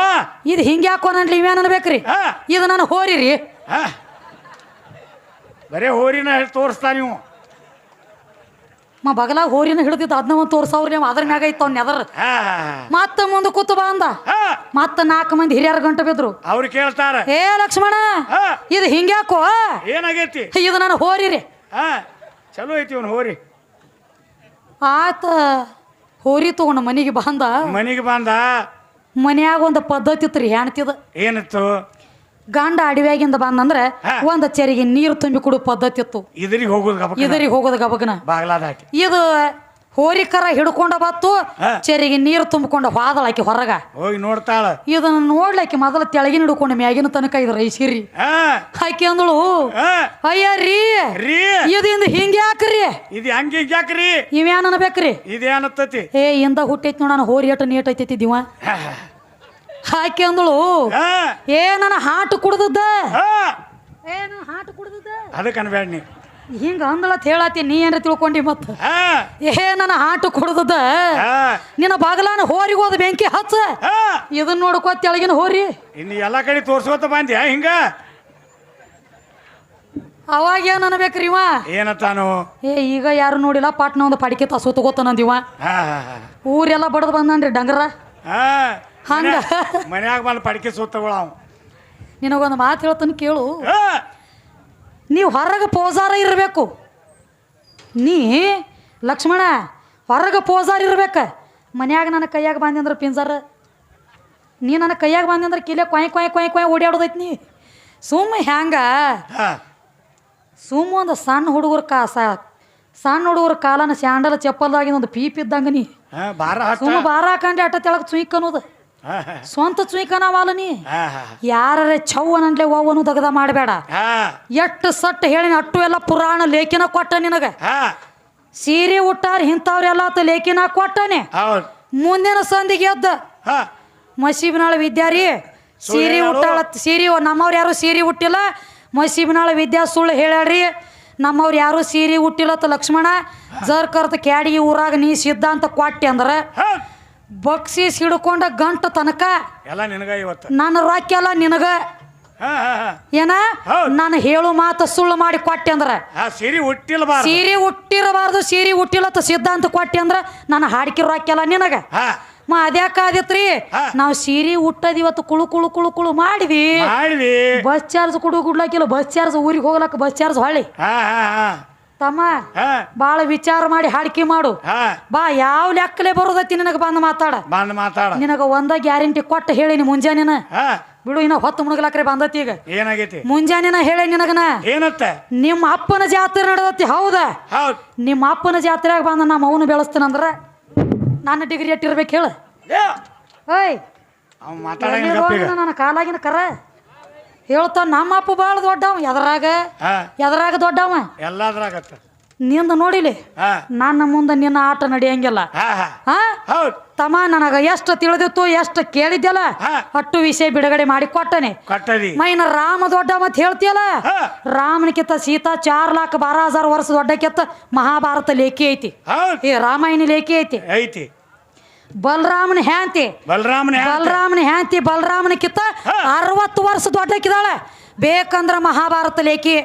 ಇದು ಹಿಂಗ್ಯಾಕೋ ನನ್ ಇವೇನ್ ಅನ್ಬೇಕ್ರಿ? ಇದು ನಾನು ಹೋರಿ ರೀ. ಬರೇ ಹೋರಿನ ತೋರಿಸ್ತಾ ನೀವು ಮ ಬಗಲಾಗ ಹೋರಿನ ಹಿಡಿದಿದ್ದ ಅದನ್ನ ಒಂದು ತೋರ್ಸವ್ರಿ ನೀವು ಅದ್ರ ಮ್ಯಾಗ ಇತ್ತು ಅವ್ನ ಎದರ್. ಹಾ ಮತ್ತ ಮುಂದೆ ಕೂತು ಬಾ ಅಂದ. ಹಾ. ಮತ್ತ ನಾಲ್ಕು ಮಂದಿ ಹಿರಿಯರ ಗಂಟೆ ಬಿದ್ರು. ಅವ್ರು ಕೇಳ್ತಾರ. ಏ ಲಕ್ಷ್ಮಣ ಇದು ಹಿಂಗ್ಯಾಕೋ? ಏನಾಗೈತಿ? ಇದು ನಾನು ಹೋರಿ ರೀ. ಚಲೋ ಐತಿ ಅವ್ನು ಹೋರಿ. ಆತ ಹೋರಿ ತಗೊಂಡ ಮನೆಗೆ ಬಂದ. ಮನಿಗೆ ಬಂದ. ಮನ್ಯಾಗ ಒಂದು ಪದ್ಧತಿ ಇತ್ತು ರೀ ಹೆಣ್ತಿದ. ಏನಿತ್ತು? ಗಂಡ ಅಡವ್ಯಾಗಿಂದ ಬಂದಂದ್ರೆ ಒಂದ್ ಚೆರಿಗೆ ನೀರು ತುಂಬಿ ಕೊಡು ಪದ್ಧತಿ ಇತ್ತು. ಇದರಿಗೆ ಹೋಗುದು ಗಬಕ ಇದರಿಗೆ ಹೋಗೋದು ಗಬಗನ ಬಾಗ್ಲಾದ ಹಾಕಿ. ಇದು ಹೋರಿಕರ ಹಿಡ್ಕೊಂಡ ಬತ್ತು. ಚೆರಿಗೆ ನೀರು ತುಂಬಿಕೊಂಡ ಹಾದಳಾಕಿ ಹೊರಗ. ಹೋಗಿ ನೋಡ್ತಾಳ. ಇದನ್ನ ನೋಡ್ಲಾಕಿ ಮೊದಲ ತೆಳಗಿನ ಹಿಡ್ಕೊಂಡು ಮ್ಯಾಗಿನ ತನಕ ಇದ್ರ ಐಸಿರಿ ಹಾ. ಆಕಿ ಅಂದಳು. ಅಯ್ಯ ರೀ. ರೀ. ಇದಿಂದ ಹಿಂಗೆ ಯಾಕ್ರಿ ಇದು ಹಂಗೆ ಯಾಕ್ರಿ ಇವೇನ ಅನ್ಬೇಕ್ರಿ? ಇದೇನತ್ತತಿ ಏ ಇಂದ ಹುಟ್ಟೈತಿ ನೋಡ ಹೋರಿ ಏಟ ನೀಟ್ ಐತೈತಿ ದಿವ ಹಾ. ಆಕಿ ಅಂದಳು ಏ ನನ್ನ ಹಾಟು ಕುಡ್ದದ್ದ? ಏ ನನ್ನ ಹಾಟು ಕುಡ್ದದ್ದ? ಅದಕ್ಕೆ ಅನ್ಬೇಡ ನೀ. ಹಿಂಗ ಅಂದಳತ್ ಹೇಳತಿ ನೀ ಏನ್ರ ತಿಳ್ಕೊಂಡಿ ಮತ್ತ? ಹಾ. ಏ ನನ್ನ ಹಾಟು ಕುಡ್ದದ ನಿನ್ನ ಬಾಗಲಾನ ಹೋರಿಗೆ ಹೋದ ಬೆಂಕಿ ಹಚ್ಚ? ಇದನ್ನ ನೋಡ್ಕೋ ತೆಳಗಿನ ಹೋರಿ. ಇನ್ನು ಎಲ್ಲಾ ಕಡೆ ತೋರ್ಸ್ಕೊತ ಬಂದ್ಯಾ ಹಿಂಗ? ಅವಾಗ ಏನ್ ಅನ್ಬೇಕ್ರಿ ಇವ? ಏನತ್ತಾನು ಏ ಈಗ ಯಾರು ನೋಡಿಲ್ಲ ಪಾಟ್ನ ಒಂದು ಪಡಿಕೆ ತಸು ತಗೋತಾನಂದಿವ ಊರೆಲ್ಲ ಬಡದ್ ಬಂದನ್ರಿ ಡಂಗರ. ಹಾ. ಹಂಗ. ಮನ್ಯಾಗ- ಬಂದು ಪಡಿಕೆ ಅವ. ನಿನಗೊಂದು ಮಾತು ಹೇಳ್ತಾನೆ ಕೇಳು. ನೀವು ಹೊರಗೆ ಪೋಜಾರ ಇರಬೇಕು. ನೀ ಲಕ್ಷ್ಮಣ ಹೊರಗೆ ಪೋಜಾರ್ ಇರ್ಬೇಕು. ಮನ್ಯಾಗ ನನ್ನ ಕೈಯಾಗ ಬಂದೆ ಅಂದ್ರೆ ಪಿಂಜಾರ. ನೀ ನನ್ನ ಕೈಯಾಗ ಬಂದೆ ಅಂದ್ರೆ ಕಿಲೆ ಕೊಯ್ ಕೊಯ್ ಕೊಯ್ ಕೊಯ್ ಓಡಾಡೋದೈತಿ ನೀ. ಸುಮ್ಮ ಹ್ಯಾಂಗ? ಸುಮ್ಮ ಒಂದು ಸಣ್ಣ ಹುಡುಗರ ಕಾ ಸಣ್ಣ ಹುಡುಗರ ಕಾಲನ ಸ್ಯಾಂಡಲ್ ಚಪ್ಪಲ್ದಾಗಿನ ಒಂದು ಪೀಪ್ ಇದ್ದಂಗ ನೀ. ಸುಮ್ಮ ಬಾರ ಹಾಕಂಡೆ ಅಟ್ಟ ತೆಳಗ್ ಸುಯ್ಕ್ ಅನ್ನೋದು. ಸ್ವಂತ ಚುಯ್ಕನವಾಲ ನೀ ಹಾ ಹಾ ಯಾರೇ ಚವ್ವನಂಡ್ಲೆ ಓವನು ದಗದ ಮಾಡಬೇಡ. ಹಾ ಎಷ್ಟು ಸಟ್ಟು ಹೇಳಿನ ಅಟ್ಟು ಎಲ್ಲ ಪುರಾಣ ಲೇಖಿನ ಕೊಟ್ಟ ನಿನಗ. ಸೀರೆ ಉಟ್ಟಾರ ಇಂಥವ್ರೆಲ್ಲ ಲೇಖಿನ ಕೊಟ್ಟನೆ. ಮುಂದಿನ ಸಂದಿಗೆ ಎದ್ದ. ಮಸೀಬಿನಾಳ ವಿದ್ಯಾರಿ ಸೀರೆ. ಉಟ್ಟಾಳ ಸೀರೆ ನಮ್ಮವ್ರು ಯಾರು ಸೀರೆ ಉಟ್ಟಿಲ್ಲ? ಮಸೀಬಿನಾಳ ವಿದ್ಯಾ ಸುಳ್ಳು ಹೇಳ್ಯಾಡ್ರಿ ನಮ್ಮವ್ರು ಯಾರು ಸೀರೆ ಉಟ್ಟಿಲ್ಲತ್ತ ಲಕ್ಷ್ಮಣ ಜರ್ ಕರ್ತ ಕ್ಯಾಡಿಗೆ ಊರಾಗ ನೀ ಸಿದ್ಧ ಅಂತ ಕೊಟ್ಟೆ ಅಂದ್ರೆ ಬಕ್ಸಿಸ್ ಹಿಡ್ಕೊಂಡ ಗಂಟ ತನಕ ಎಲ್ಲ ನಿನಗ ಇವತ್ತು? ನನ್ನ ರೊಕ್ಕ ಎಲ್ಲ ನಿನಗ? ಹಾ ಹಾ ಹಾ. ಏನ? ಹೌದ್. ನಾನು ಹೇಳು ಮಾತು ಸುಳ್ಳು ಮಾಡಿ ಕೊಟ್ಟೆ ಅಂದ್ರ. ಆ ಹುಟ್ಟಿಲ್ಲ ಸೀರಿ ಸೀರೆ ಹುಟ್ಟಿರಬಾರ್ದು ಸೀರೆ ಹುಟ್ಟಿಲತ್ತ ಸಿದ್ಧಾಂತ ಕೊಟ್ಟೆ ಅಂದ್ರ ನಾನು ಹಾಡ್ಕಿರೋ ಹಾಕ್ಯಲ್ಲ ನಿನಗ. ಹಾ. ಮ ಅದ್ಯಾಕ ಆದಿತ್ರಿ ಹಾ. ನಾವು ಸೀರೆ ಹುಟ್ಟದ್ ಇವತ್ತು ಕುಳು ಕುಳು ಕುಳು ಕುಳು ಮಾಡಿದ್ವಿ ಮಾಡಿದಿ ಬಸ್ ಚಾರ್ಜ್ ಕೊಡು ಗುಡ್ಲಾಕಿಲ್ಲ ಬಸ್ ಚಾರ್ಜ್ ಊರಿಗೆ ಹೋಗ್ಲಕ್ಕ ಬಸ್ ಚಾರ್ಜ್ ಹೊಳ್ಳಿ. ಹಾ ಹಾ ಹಾ. ತಮ್ಮ ಬಾಳ ವಿಚಾರ ಮಾಡಿ ಹಾಡಿಕೆ ಮಾಡು. ಬಾ ಯಾವ ಲೆಕ್ಕಲೆ ಬರೋದತ್ತಿ ನಿನಗೆ ಬಂದು ಮಾತಾಡ. ಬಂದ್ ಮಾತಾಡ. ನಿನಗ ಒಂದ ಗ್ಯಾರಂಟಿ ಕೊಟ್ಟು ಹೇಳಿನಿ ಮುಂಜಾನೆನ ಬಿಡು ಇನ್ನ ಹೊತ್ತು ಮುಣಗ್ಲಾಕ್ರೆ ಬಂದತಿ ಈಗ. ಏನಾಗೈತಿ? ಮುಂಜಾನೆನ ಹೇಳಿ ನಿನಗನ ಏನತ್ತ? ನಿಮ್ಮ ಅಪ್ಪನ ಜಾತ್ರೆ ನಡೆದತಿ ಹೌದ? ನಿಮ್ಮ ಅಪ್ಪನ ಜಾತ್ರೆಯಾಗ ಬಂದ ನಮ್ಮ ಅವನು ಬೆಳೆಸ್ತೀನಂದ್ರ ನನ್ನ ಡಿಗ್ರಿ ಎಟ್ಟಿರ್ಬೇಕು ಹೇಳು. ಓಯ್ ನನ್ನ ಕಾಲಾಗಿನ ಕರ. ಹೇಳ್ತಾವ ನಮ್ಮ ಅಪ್ಪ ಭಾಳ ದೊಡ್ಡವ ಎದರಾಗ? ಎದರಾಗ ದೊಡ್ಡವ. ಎಲ್ಲದ್ರಾಗ ನಿಂದ ನೋಡಿಲಿ ನನ್ನ ಮುಂದೆ ನಿನ್ನ ಆಟ ನಡೆಯಂಗಿಲ್ಲ. ತಮ್ಮ ನನಗ ಎಷ್ಟು ತಿಳಿದಿತ್ತು ಎಷ್ಟು ಕೇಳಿದ್ಯಲ್ಲ. ಅಟ್ಟು ವಿಷಯ ಬಿಡುಗಡೆ ಮಾಡಿ ಕೊಟ್ಟನೆ. ಮೈನ ರಾಮ ದೊಡ್ಡ ಮತ್ ಹೇಳ್ತಿಯಲ್ಲ? ರಾಮನ ಕಿತ್ತ ಸೀತಾ ಚಾರ್ ಲಾಖ ಬಾರ ಹಜಾರ್ ವರ್ಷ ದೊಡ್ಡಕ್ಕಿತ್ತ ಮಹಾಭಾರತ ಲೇಖಿ ಐತಿ. ಈ ರಾಮಾಯಣ ಲೇಖಿ ಐತಿ. ಐತಿ. ಬಲರಾಮನ ಹ್ಯಾಂತಿ. ಬಲರಾಮನ ಬಲರಾಮನ ಹ್ಯಾಂತಿ ಬಲರಾಮನ ಕಿತ್ತ ಅರವತ್ತು ವರ್ಷ ದೊಡ್ಡಕ್ಕಿದಾಳೆ ಬೇಕಂದ್ರ ಮಹಾಭಾರತ ಲೇಖಿ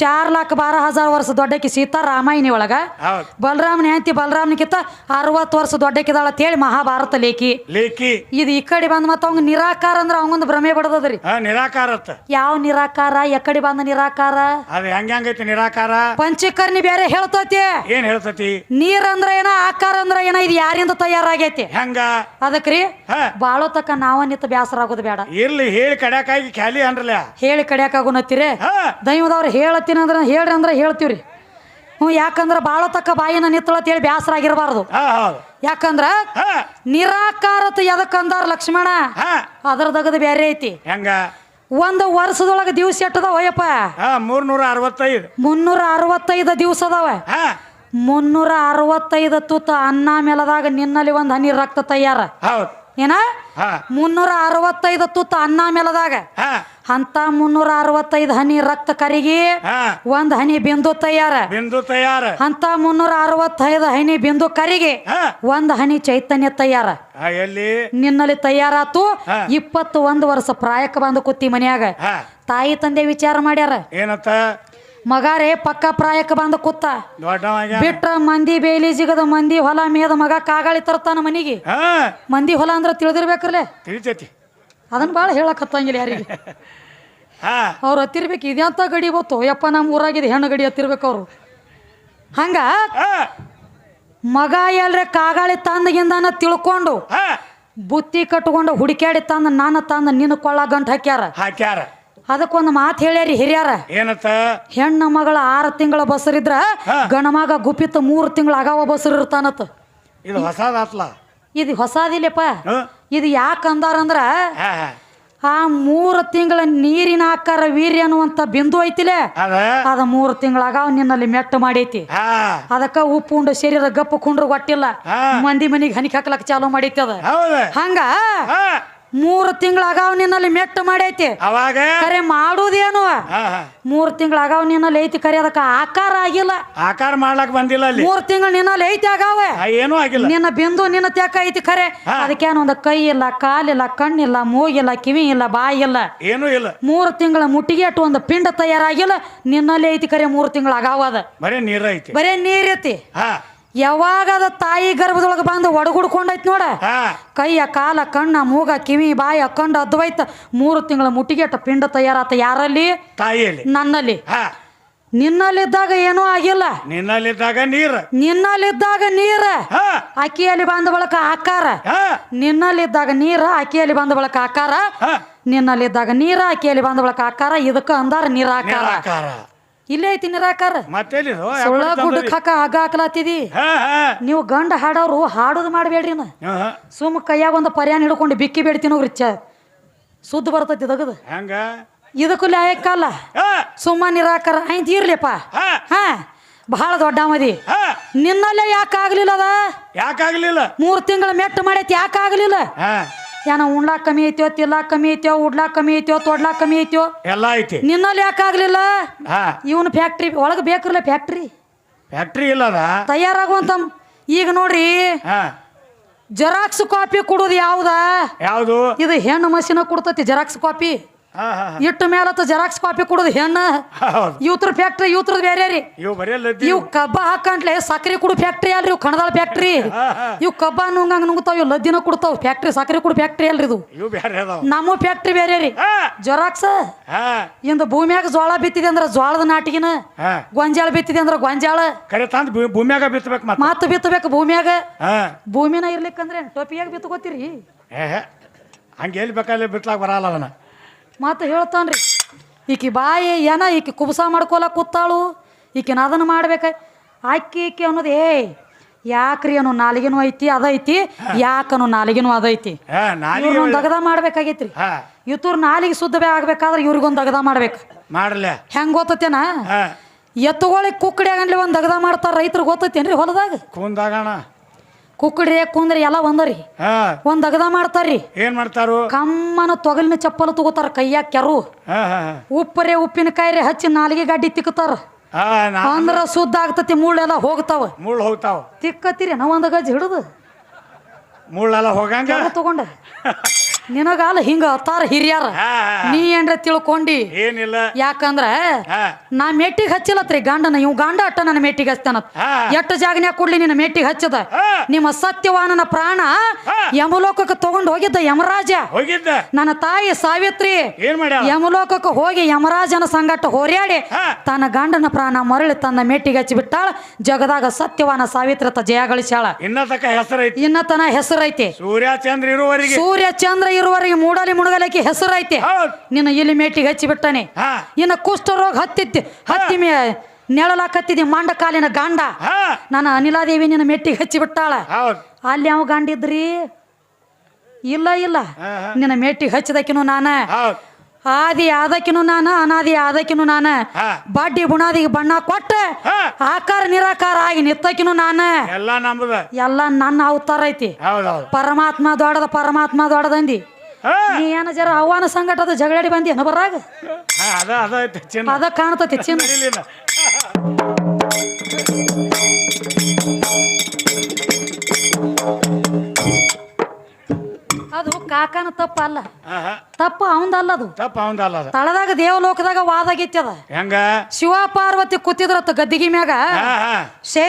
ಚಾರ್ ಲಾಖ ಬಾರ ಹಜಾರ್ ವರ್ಷ ದೊಡ್ಡಕಿ ಸೀತಾ ರಾಮಾಯಣಿ ಒಳಗ. ಬಲರಾಮನ ಹೆಂಡತಿ ಬಲರಾಮನಕ್ಕಿತ್ತ ಅರವತ್ತು ವರ್ಷ ದೊಡ್ಡಕ್ಕಿದಾಳ ಅಂತ ಹೇಳಿ ಮಹಾಭಾರತ ಲೇಖಿ. ಲೇಖಿ. ಇದು ಈ ಕಡೆ ಬಂದ್ ಮತ್ತ ಅವಂಗ ನಿರಾಕಾರ ಅಂದ್ರ ಅವಂಗೊಂದು ಭ್ರಮೆ ಬಡದ್ರಿ ನಿರಾಕಾರ ಯಾವ ನಿರಾಕಾರ? ಎಕಡೆ ಬಂದ ನಿರಾಕಾರ? ಅದು ಹೆಂಗ ಹೆಂಗೈತಿ ನಿರಾಕಾರ? ಪಂಚಕರ್ಣಿ ಬೇರೆ ಹೇಳ್ತತಿ. ಏನ್ ಹೇಳ್ತತಿ? ನೀರ್ ಅಂದ್ರ ಏನ ಆಕಾರ ಅಂದ್ರ ಏನ ಇದು ಯಾರಿಂದ ತಯಾರಾಗೈತಿ? ಹೆಂಗ? ಅದಕ್ರಿ ಬಾಳೋ ತಕ್ಕ ನಾವ ನಿಂತ ಬ್ಯಾಸರ ಆಗೋದು ಬೇಡ. ಇಲ್ಲಿ ಹೇಳಿ ಕಡ್ಯಾಕಾಗಿ ಖಾಲಿ ಅನ್ರಲ್ಲ ಹೇಳಿ ಕಡ್ಯಾಕಾಗುನತ್ತೀರಿ. ದೈವದವ್ರು ಹೇಳತ್ತೀನಿ ಅಂದ್ರೆ ಹೇಳ್ರಿ ಅಂದ್ರೆ ಹೇಳ್ತೀವ್ರಿ. ಹ್ಞೂ ಯಾಕಂದ್ರೆ ಬಾಳ ತಕ್ಕ ಬಾಯಿನ ನಿತ್ತಳತ್ ಹೇಳಿ ಬ್ಯಾಸರ ಆಗಿರಬಾರ್ದು ಯಾಕಂದ್ರ ನಿರಾಕಾರತ ಎದಕ್ಕಂದಾರ ಲಕ್ಷ್ಮಣ? ಅದರ ಅದ್ರದಗದ ಬೇರೆ ಐತಿ. ಹೆಂಗ? ಒಂದು ವರ್ಷದೊಳಗೆ ದಿವ್ಸ ಎಟ್ಟದ ಹೋಯಪ್ಪ ಹಾ ಮೂರ್ನೂರ ಅರವತ್ತೈದು ಮುನ್ನೂರ ಅರವತ್ತೈದು ದಿವಸ ಅದಾವ. ಮುನ್ನೂರ ಅರವತ್ತೈದು ತುತ್ತ ಅನ್ನ ಮೇಲದಾಗ ನಿನ್ನಲ್ಲಿ ಒಂದು ಹನಿ ರಕ್ತ ತಯಾರ. ಹೌದ್. ಏನ? ಮುನ್ನೂರ ಅರವತ್ತೈದು ತುತ್ತ ಅನ್ನ ಮೇಲದಾಗ. ಅಂತ ಮುನ್ನೂರ ಅರವತ್ತೈದು ಹನಿ ರಕ್ತ ಕರಿಗಿ ಒಂದ್ ಹನಿ ಬಿಂದು ತಯಾರ. ಬಿಂದು ತಯಾರ. ಅಂತ ಮುನ್ನೂರ ಅರವತ್ತೈದು ಹನಿ ಬಿಂದು ಕರಿಗಿ ಒಂದ್ ಹನಿ ಚೈತನ್ಯ ತಯಾರ. ಎಲ್ಲಿ? ನಿನ್ನಲ್ಲಿ ತಯಾರಾತು. ಇಪ್ಪತ್ತು ಒಂದು ವರ್ಷ ಪ್ರಾಯಕ್ಕೆ ಬಂದು ಕೂತಿ ಮನ್ಯಾಗ. ತಾಯಿ ತಂದೆ ವಿಚಾರ ಮಾಡ್ಯಾರ. ಏನತ್ತ? ಮಗಾರೇ ಪಕ್ಕ ಪ್ರಾಯಕ್ಕೆ ಬಂದು ಕೂತ. ಬಿಟ್ಟ ಬಿಟ್ರ ಮಂದಿ ಬೇಲಿ ಜಿಗದ ಮಂದಿ ಹೊಲ ಮೇದ ಮಗ ಕಾಗಾಳಿ ತರ್ತಾನ ಮನಿಗೆ? ಮಂದಿ ಹೊಲ ಅಂದ್ರ ತಿಳಿದಿರ್ಬೇಕ್ರಲೆ ತಿಳಿತೈತಿ. ಅದನ್ನ ಭಾಳ ಹೇಳಕ್ ಹತ್ತಂಗಿಲ್ಲ ಯಾರಿಗೆ ಅವ್ರು ಹತ್ತಿರ್ಬೇಕು ಇದೆಂತ ಗಡಿ ಬತ್ತು. ಯಪ್ಪ ನಮ್ಮ ಊರಾಗಿದೆ ಹೆಣ್ಣು ಗಡಿ ಹತ್ತಿರ್ಬೇಕು ಅವರು. ಹಂಗ ಮಗ ಎಲ್ರೆ ಕಾಗಾಳಿ ತಂದಗಿಂದನ ತಿಳ್ಕೊಂಡು ಬುತ್ತಿ ಕಟ್ಕೊಂಡು ಹುಡುಕ್ಯಾಡಿ ತಂದ ನಾನು ತಂದ ನಿನ್ನ ಕೊಳ್ಳ ಗಂಟು ಹಾಕ್ಯಾರ. ಹಾಕ್ಯಾರ. ಅದಕ್ಕೊಂದು ಮಾತು ಹೇಳ್ಯಾರಿ ಹಿರಿಯರ. ಏನತ್ತ? ಹೆಣ್ಣ ಮಗಳ ಆರು ತಿಂಗಳ ಬಸರಿದ್ರ ಗಣಮಾಗ ಗುಪ್ಪಿತ ಮೂರು ತಿಂಗಳ ಆಗಾವ ಬಸರ್ ಇರ್ತಾನತ್ ಇದು ಹೊಸದಾತ್ಲ. ಇದು ಹೊಸದಿಲ್ಲಪ್ಪ. ಇದು ಯಾಕಂದಾರಂದ್ರ ಆ ಮೂರು ತಿಂಗಳ ನೀರಿನ ಆಕಾರ ವೀರ್ಯ ಅನ್ನುವಂತ ಬಿಂದು ಐತಿಲೆ? ಅದ. ಮೂರು ತಿಂಗಳಾಗ ನಿನ್ನಲ್ಲಿ ಮೆಟ್ಟ ಮಾಡೈತಿ. ಅದಕ್ಕ ಉಪ್ಪು ಉಂಡು ಶರೀರ ಗಪ್ಪು ಕುಂಡ್ರು ಗೊತ್ತಿಲ್ಲ. ಮಂದಿ ಮನಿಗೆ ಹನಿ ಹಾಕ್ಲಕ್ ಚಾಲು ಮಾಡೈತಿ ಅದ. ಹಂಗ? ಮೂರು ತಿಂಗಳಾಗವ ನಿನ್ನಲ್ಲಿ ಮೆಟ್ಟು ಮಾಡೈತಿ. ಅವಾಗ? ಕರೆ ಮಾಡುದೇನು? ಮೂರು ತಿಂಗಳಾಗವ ನಿನ್ನಲ್ಲಿ ಐತಿ ಕರೆ ಅದಕ್ಕೆ ಆಕಾರ ಆಗಿಲ್ಲ. ಆಕಾರ ಮಾಡ್ಲಾಕ್ ಬಂದಿಲ್ಲ ಅಲ್ಲಿ. ಮೂರು ತಿಂಗಳು ನಿನ್ನಲ್ಲಿ ಐತಿ ಆಗಾವ. ಏನೂ ಆಗಿಲ್ಲ. ನಿನ್ನ ಬಿಂದು ನಿನ್ನ ತೆಕ್ಕ ಐತಿ ಕರೆ. ಅದಕ್ಕೇನು ಒಂದು ಕೈ ಇಲ್ಲ ಕಾಲಿಲ್ಲ ಕಣ್ಣಿಲ್ಲ ಮೂಗಿಲ್ಲ ಕಿವಿ ಇಲ್ಲ ಬಾಯಿ ಇಲ್ಲ. ಏನು ಇಲ್ಲ. ಮೂರು ತಿಂಗಳ ಮುಟ್ಟಿಗೆ ಅಟ್ಟು ಒಂದು ಪಿಂಡ ತಯಾರಾಗಿಲ್ಲ. ನಿನ್ನಲ್ಲಿ ಐತಿ ಕರೆ ಮೂರು ತಿಂಗಳ ಆಗಾವ ಅದ. ಬರೇ ನೀರ ಐತಿ ಬರೇ ನೀರ್ ಹಾ. ಯಾವಾಗ ಅದ ತಾಯಿ ಗರ್ಭದೊಳಗೆ ಬಂದು ಒಡಗುಡ್ಕೊಂಡೈತ್ ನೋಡ? ಕೈಯ ಕಾಲ ಕಣ್ಣ ಮೂಗ ಕಿವಿ ಬಾಯಿ ಅಕ್ಕಂಡ ಅದ್ವೈತ ಮೂರು ತಿಂಗಳ ಮುಟ್ಟಿಗೆ ಅಟ್ಟ ಪಿಂಡ ತಯಾರಾತ ಯಾರಲ್ಲಿ? ತಾಯಿಯಲ್ಲಿ. ನನ್ನಲ್ಲಿ. ನಿನ್ನಲ್ಲಿದ್ದಾಗ ಏನೂ ಆಗಿಲ್ಲ. ನಿನ್ನಲ್ಲಿದ್ದಾಗ ನೀರ. ನಿನ್ನಲ್ಲಿದ್ದಾಗ ನೀರ. ಅಕ್ಕಿಯಲ್ಲಿ ಬಂದ ಬಳಕ ಆಕಾರ. ನಿನ್ನಲ್ಲಿದ್ದಾಗ ನೀರ ಅಕ್ಕಿಯಲ್ಲಿ ಬಂದ ಬಳಕ ಆಕಾರ. ನಿನ್ನಲ್ಲಿದ್ದಾಗ ನೀರ ಅಕ್ಕಿಯಲ್ಲಿ ಬಂದ ಬಳಕ ಆಕಾರ. ಇದಕ್ಕ ಅಂದಾರ ನೀರ ನಿರಾಕಾರ. ಇಲ್ಲೇ ಐತಿ ನಿರಾಕಾರ. ಮತ್ತೆಲ್ಲಿದು ಸುಳ್ಳ ಗುಡ್ಡಕ್ಕೆ ಹಾಕ ಹಗ್ಗ ಹಾಕ್ಲಾತಿದಿ ಹಾ ಹಾ. ನೀವು ಗಂಡ ಹಾಡೋರು ಹಾಡೋದು ಮಾಡಬೇಡ್ರಿ ನಾ ಹಾ, ಹಾ. ಸುಮ್ಮ ಕೈಯಾಗ ಒಂದು ಪರ್ಯಾಣ ಹಿಡ್ಕೊಂಡು ಬಿಕ್ಕಿ ಬೇಡ್ತೀನಿ ಹೋಗ್ರಿ ಚ. ಸುದ್ದ ಬರ್ತೈತಿ ಇದಗದು ಹೆಂಗ? ಇದಕ್ಕೂ ಲಾಯಕ್ಕಲ್ಲ ಹಾ. ಸುಮ್ಮ ನಿರಾಕಾರ. ಆಯ್ತು ಇರ್ಲಿಪ್ಪ. ಹಾ. ಹಾ. ಬಹಳ ದೊಡ್ಡ ಮದಿ. ಹಾ. ನಿನ್ನಲ್ಲೇ ಯಾಕೆ ಆಗ್ಲಿಲ್ಲ ಅದ ಯಾಕಾಗ್ಲಿಲ್ಲ? ಮೂರು ತಿಂಗಳ ಮೆಟ್ಟು ಮಾಡೈತಿ ಯಾಕೆ ಆಗ್ಲಿಲ್ಲ ಹಾ. ಏನ ಉಣ್ಲಾಕ್ ಕಮ್ಮಿ ಐತ್ಯೋ ತಿಲ್ಲಾಕ್ ಕಮ್ಮಿ ಐತ್ಯೋ ಉಡ್ಲಾಕ್ ಕಮ್ಮಿ ಐತ್ಯೋ ತೊಡ್ಲಾಕ್ ಕಮ್ಮಿ ಐತ್ಯೋ ಎಲ್ಲ ಐತಿ. ನಿನ್ನಲ್ಲಿ ಯಾಕೆ ಆಗ್ಲಿಲ್ಲ? ಹಾ. ಇವನು ಫ್ಯಾಕ್ಟ್ರಿ ಒಳಗೆ ಬೇಕ್ರಲ್ಲ ಫ್ಯಾಕ್ಟ್ರಿ ಫ್ಯಾಕ್ಟ್ರಿ ಇಲ್ಲದ ತಯಾರಾಗುವಂತ ಈಗ ನೋಡ್ರಿ ಹಾ. ಜೆರಾಕ್ಸ್ ಕಾಪಿ ಕೊಡೋದು ಯಾವ್ದ? ಯಾವುದು? ಇದು ಹೆಣ್ಣು ಮಷಿನ ಕೊಡ್ತತಿ ಜೆರಾಕ್ಸ್ ಕಾಪಿ ಇಟ್ಟು ಮೇಲೆ ಜೆರಾಕ್ಸ್ ಕಾಪಿ ಕುಡಿದು ಹೆಣ್ಣ. ಹೌದು. ಇವತ್ರ ಫ್ಯಾಕ್ಟ್ರಿ ಇವತ್ರದ ಬೇರೆ ರೀ. ಇವು ಬರೀ ಲದ್ದಿ ಇವು ಕಬ್ಬ ಹಾಕಂಟ್ಲೆ ಸಕ್ರೆ ಕುಡು ಫ್ಯಾಕ್ಟ್ರಿ ಅಲ್ರಿ ಇವು ಕಣದಾಳ ಫ್ಯಾಕ್ಟ್ರಿ ಇವು ಕಬ್ಬ ನುಂಗಂಗ ನುಂಗ್ತಾವ ಇವು ಲದ್ದಿನ ಕುಡ್ತಾವ. ಫ್ಯಾಕ್ಟ್ರಿ ಸಕ್ರೆ ಕುಡು ಫ್ಯಾಕ್ಟ್ರಿ ಅಲ್ರಿ ಇದು. ಇವು ಬೇರೆ ಅದಾವ. ನಮ್ಮ ಫ್ಯಾಕ್ಟ್ರಿ ಬೇರೆ ರೀ. ಹಾ. ಜೆರಾಕ್ಸ್ ಹಾ. ಇಂದ ಭೂಮಿಯಾಗ ಜೋಳ ಬಿತ್ತಿದೆ ಅಂದ್ರ ಜೋಳದ ನಾಟಿಗಿನ. ಹಾ. ಗೊಂಜಾಳ ಬಿತ್ತಿದೆ ಅಂದ್ರ ಗೊಂಜಾಳ. ಕರೆ ತಂದು ಭೂ- ಭೂಮ್ಯಾಗ ಬಿತ್ತಬೇಕು ಮತ್ತೆ. ಮಾತು ಬಿತ್ತಬೇಕು ಭೂಮಿಯಾಗ. ಹಾ. ಭೂಮಿನ ಇರ್ಲಿಕ್ಕಂದ್ರೆ ಟೋಪಿಯಾಗ ಬಿತ್ಕೋತೀರಿ ಏ ಹಂಗೆ ಎಲ್ಲಿ ಬೇಕಾದ್ರೆ ಬಿತ್ಲಾಕ ಬರಲ್ಲ ಅದನ್ನ. ಮಾತು ಹೇಳ್ತಾನ್ರಿ. ಈಕೆ ಬಾಯಿ ಏನ ಈಕೆ ಕುಬಸ ಮಾಡ್ಕೊಲ್ಲ ಕೂತಾಳು ಈಕಿನ ಅದನ್ನು ಮಾಡ್ಬೇಕ. ಆಕಿ ಈಕೆ ಅನ್ನೋದು ಏ ಯಾಕ್ರಿ ಅನ್ನೋ ನಾಲಿಗೆನೂ ಐತಿ ಅದೈತಿ ಯಾಕನೋ ಯಾಕನ್ನೋ ನಾಲಿಗೆನೂ ಅದೈತಿ ಇವ್ರನ್ನೊಂದು ದಗದ ಮಾಡ್ಬೇಕಾಗೈತ್ರಿ. ಇವ್ರ ನಾಲಿಗೆ ಸುದ್ದವೇ ಆಗ್ಬೇಕಾದ್ರೆ ಇವ್ರಿಗೊಂದು ದಗದ ಮಾಡ್ಬೇಕು. ಮಾಡ್ಲಿ. ಹೆಂಗ್ ಗೊತ್ತತೇನ? ಹಾ. ಎತ್ತುಗಳಿಗೆ ಕುಕ್ಕಡಿ ಆಗಲಿ ಒಂದು ದಗದ ಮಾಡ್ತಾರ ರೈತರು ಗೊತ್ತೈತೇನ್ರಿ ಹೊಲದಾಗ? ಕೂಂದಾಗಣ. ಕುಕ್ಕಡಿ ಕುಂದ್ರಿ? ಎಲ್ಲ ಒಂದರಿ. ಹಾ. ಒಂದು ಅಗದ ಮಾಡ್ತಾರ್ರಿ. ಏನ್ ಮಾಡ್ತಾರು? ಕಮ್ಮನ ತೊಗಲಿನ ಚಪ್ಪಲ ತಗೋತಾರ ಕೈಯಾಗ ಕೆರು. ಹಾ ಹಾ ಹಾ. ಉಪ್ಪರೆ ಉಪ್ಪಿನಕಾಯಿ ರೀ ಹಚ್ಚಿ ನಾಲಿಗೆ ಗಡ್ಡಿ ತಿಕ್ಕತಾರ. ಹಾ ನಾ ಅಂದ್ರ ಶುದ್ಧ ಆಗ್ತತಿ ಮುಳ್ಳೆಲ್ಲ ಹೋಗ್ತಾವ. ಮುಳ್ಳು ಹೋಗ್ತಾವ. ತಿಕ್ಕತಿರಿ ನಾವ್ ಒಂದ್ ಗಜ್ಜಿ ಹಿಡಿದು. ಮುಳ್ಳೆಲ್ಲ ಹೋಗಂಗ? ತಗೊಂಡ. ನಿನಗಾಲ ಹಿಂಗ ಅತ್ತಾರ ಹಿರಿಯಾರ. ನೀ ಏನ್ರ ತಿಳ್ಕೊಂಡಿ? ಏನಿಲ್ಲ. ಯಾಕಂದ್ರ ನಾ ಮೆಟ್ಟಿಗೆ ಹಚ್ಚಿಲ್ಲತ್ರಿ ಗಂಡನ ಇವ್ ಗಂಡ ಅಟ್ಟ ನನ್ನ ಮೆಟ್ಟಿಗೆ ಹಚ್ತಾನ ಎಟ್ಟ ಜಾಗನ್ಯಾಗ ಕೊಡ್ಲಿ ನಿನ್ನ ಮೆಟ್ಟಿಗೆ ಹಚ್ಚದ? ನಿಮ್ಮ ಸತ್ಯವಾನನ ಪ್ರಾಣ. ಯಮಲೋಕಕ್ಕೆ ತಗೊಂಡು ಹೋಗಿದ್ದ ಯಮರಾಜ. ಹೋಗಿದ್ದ? ನನ್ನ ತಾಯಿ ಸಾವಿತ್ರಿ ಯಮಲೋಕಕ್ಕೆ ಹೋಗಿ ಯಮರಾಜನ ಸಂಗಟ ಹೋರ್ಯಾಡಿ ತನ್ನ ಗಂಡನ ಪ್ರಾಣ ಮರಳಿ ತನ್ನ ಮೆಟ್ಟಿಗೆ ಹಚ್ಚಿಬಿಟ್ಟಾಳ. ಜಗದಾಗ ಸತ್ಯವಾನ ಸಾವಿತ್ರತ ಜಯ ಗಳಿಸ್ಯಾಳ. ಇನ್ನತನ ಹೆಸರೈತಿ. ಸೂರ್ಯ ಚಂದ್ರ ಇರುವವರೆಗೆ. ಸೂರ್ಯ ಚಂದ್ರ ಇರುವವರೆಗೆ ಮೂಡಲಿ ಮುಣಗಲಕ್ಕೆ ಹೆಸರೈತೆ. ನಿನ್ನ ಇಲ್ಲಿ ಮೇಟಿಗೆ ಹಚ್ಚಿ ಬಿಟ್ಟಾನೆ ಇನ್ನ ಕುಷ್ಠರೋಗ ಹತ್ತಿತ್ತು ಹತ್ತಿ ಮೇ ಮಾಂಡ ಮಂಡ ಕಾಲಿನ ಗಾಂಡ. ನಾನು ಅನಿಲಾದೇವಿ ನಿನ್ನ ಮೆಟ್ಟಿಗೆ ಹಚ್ಚಿ ಬಿಟ್ಟಾಳ. ಅಲ್ಲಿ ಯಾವ ಗಾಂಡಿದ್ರಿ? ಇಲ್ಲ ಇಲ್ಲ. ನಿನ್ನ ಮೆಟ್ಟಿಗೆ ಹಚ್ಚಿದಕಿನು ನಾನು ಆದಿ ಆದಕ್ಕಿನೂ ನಾನ ಅನಾದಿ ಆದಕಿನು ನಾನ. ಬಡ್ಡಿ ಬಾಡಿ ಬುಣಾದಿಗೆ ಬಣ್ಣ ಕೊಟ್ಟ ಹಾ. ಆಕಾರ ನಿರಾಕಾರ ಆಗಿ ನಿತ್ತಕಿನು ನಾನ. ಎಲ್ಲ ನಮ್ದ. ಎಲ್ಲ ನನ್ನ ಅವತಾರ ಐತಿ. ಪರಮಾತ್ಮ ದೊಡ್ಡದ ಪರಮಾತ್ಮ ದೊಡ್ಡದಂದಿ ಹಾ. ನೀ ಏನ ಜರ ಅವನ ಸಂಗಟದ ಜಗಳಾಡಿ ಬಂದಿ ಏನ ಬರಾಗ ಹಾ, ಅದ ಅದ ಐತಿ ಚಿನ್ನ. ಅದ ಕಾಣ್ತತಿ ಚಿನ್ನ. ನಡಿಲಿಲ್ಲ. ಕಾಕನ ತಪ್ಪ ಅಲ್ಲ ತಪ್ಪ ಅವಂದಲ್ಲ ಅದು. ತಪ್ಪ ಅವಂದಲ್ಲ ಅದು. ತಳದಾಗ ದೇವಲೋಕದಾಗ ವಾದ ಆಗೈತಿ ಅದ ಹೆಂಗ? ಶಿವ ಪಾರ್ವತಿ ಕೂತಿದ್ರತ್ತ ಗದ್ದಿಗೆ ಮ್ಯಾಗ. ಶೇ